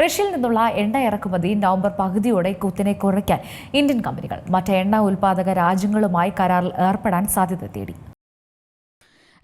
റഷ്യയിൽ നിന്നുള്ള എണ്ണ ഇറക്കുമതി നവംബർ പകുതിയോടെ കുത്തിനെ കുറയ്ക്കാൻ ഇന്ത്യൻ കമ്പനികൾ മറ്റ് എണ്ണ ഉൽപ്പാദക രാജ്യങ്ങളുമായി കരാറിൽ ഏർപ്പെടാൻ സാധ്യത തേടി.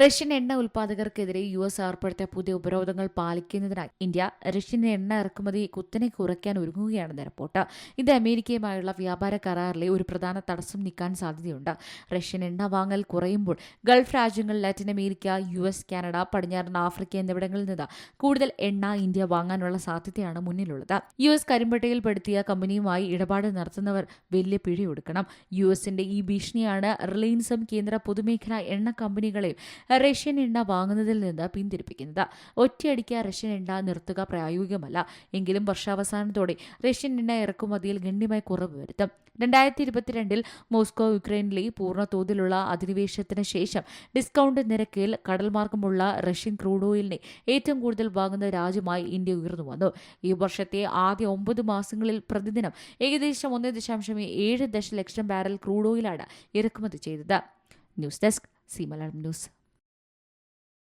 റഷ്യൻ എണ്ണ ഉൽപ്പാദകർക്കെതിരെ യു എസ് ഏർപ്പെടുത്തിയ പുതിയ ഉപരോധങ്ങൾ പാലിക്കുന്നതിനായി ഇന്ത്യ റഷ്യൻ എണ്ണ ഇറക്കുമതി കുത്തനെ കുറയ്ക്കാൻ ഒരുങ്ങുകയാണെന്ന് റിപ്പോർട്ട്. ഇത് അമേരിക്കയുമായുള്ള വ്യാപാര കരാറിലെ ഒരു പ്രധാന തടസ്സം നീക്കാൻ സാധ്യതയുണ്ട്. റഷ്യൻ എണ്ണ വാങ്ങൽ കുറയുമ്പോൾ ഗൾഫ് രാജ്യങ്ങൾ Latin America U S Canada പടിഞ്ഞാറൻ ആഫ്രിക്ക എന്നിവിടങ്ങളിൽ നിന്ന് കൂടുതൽ എണ്ണ ഇന്ത്യ വാങ്ങാനുള്ള സാധ്യതയാണ് മുന്നിലുള്ളത്. യു എസ് കരിമ്പട്ടയിൽപ്പെടുത്തിയ കമ്പനിയുമായി ഇടപാട് നടത്തുന്നവർ വലിയ പിഴയൊടുക്കണം. യു എസിന്റെ ഈ ഭീഷണിയാണ് റിലയൻസും കേന്ദ്ര പൊതുമേഖലാ എണ്ണ കമ്പനികളെയും റഷ്യൻ എണ്ണ വാങ്ങുന്നതിൽ നിന്ന് പിന്തിരിപ്പിക്കുന്നത്. ഒറ്റയടിക്ക് റഷ്യൻ എണ്ണ നിർത്തുക പ്രായോഗികമല്ല. എങ്കിലും വർഷാവസാനത്തോടെ റഷ്യൻ എണ്ണ ഇറക്കുമതിയിൽ ഗണ്യമായ കുറവ് വരുത്തും. രണ്ടായിരത്തി ഇരുപത്തിരണ്ടിൽ മോസ്കോ യുക്രൈനിലെ പൂർണ തോതിലുള്ള അധിനിവേശത്തിന് ശേഷം ഡിസ്കൗണ്ട് നിരക്കിൽ കടൽമാർഗമുള്ള റഷ്യൻ ക്രൂഡ് ഓയിലിനെ ഏറ്റവും കൂടുതൽ വാങ്ങുന്ന രാജ്യമായി ഇന്ത്യ ഉയർന്നു വന്നു. ഈ വർഷത്തെ ആദ്യ ഒമ്പത് മാസങ്ങളിൽ പ്രതിദിനം ഏകദേശം ഒന്ന് ദശാംശം ഏഴ് ദശലക്ഷം ബാരൽ ക്രൂഡ് ഓയിലാണ് ഇറക്കുമതി ചെയ്തത്. News desk C Malayalam news.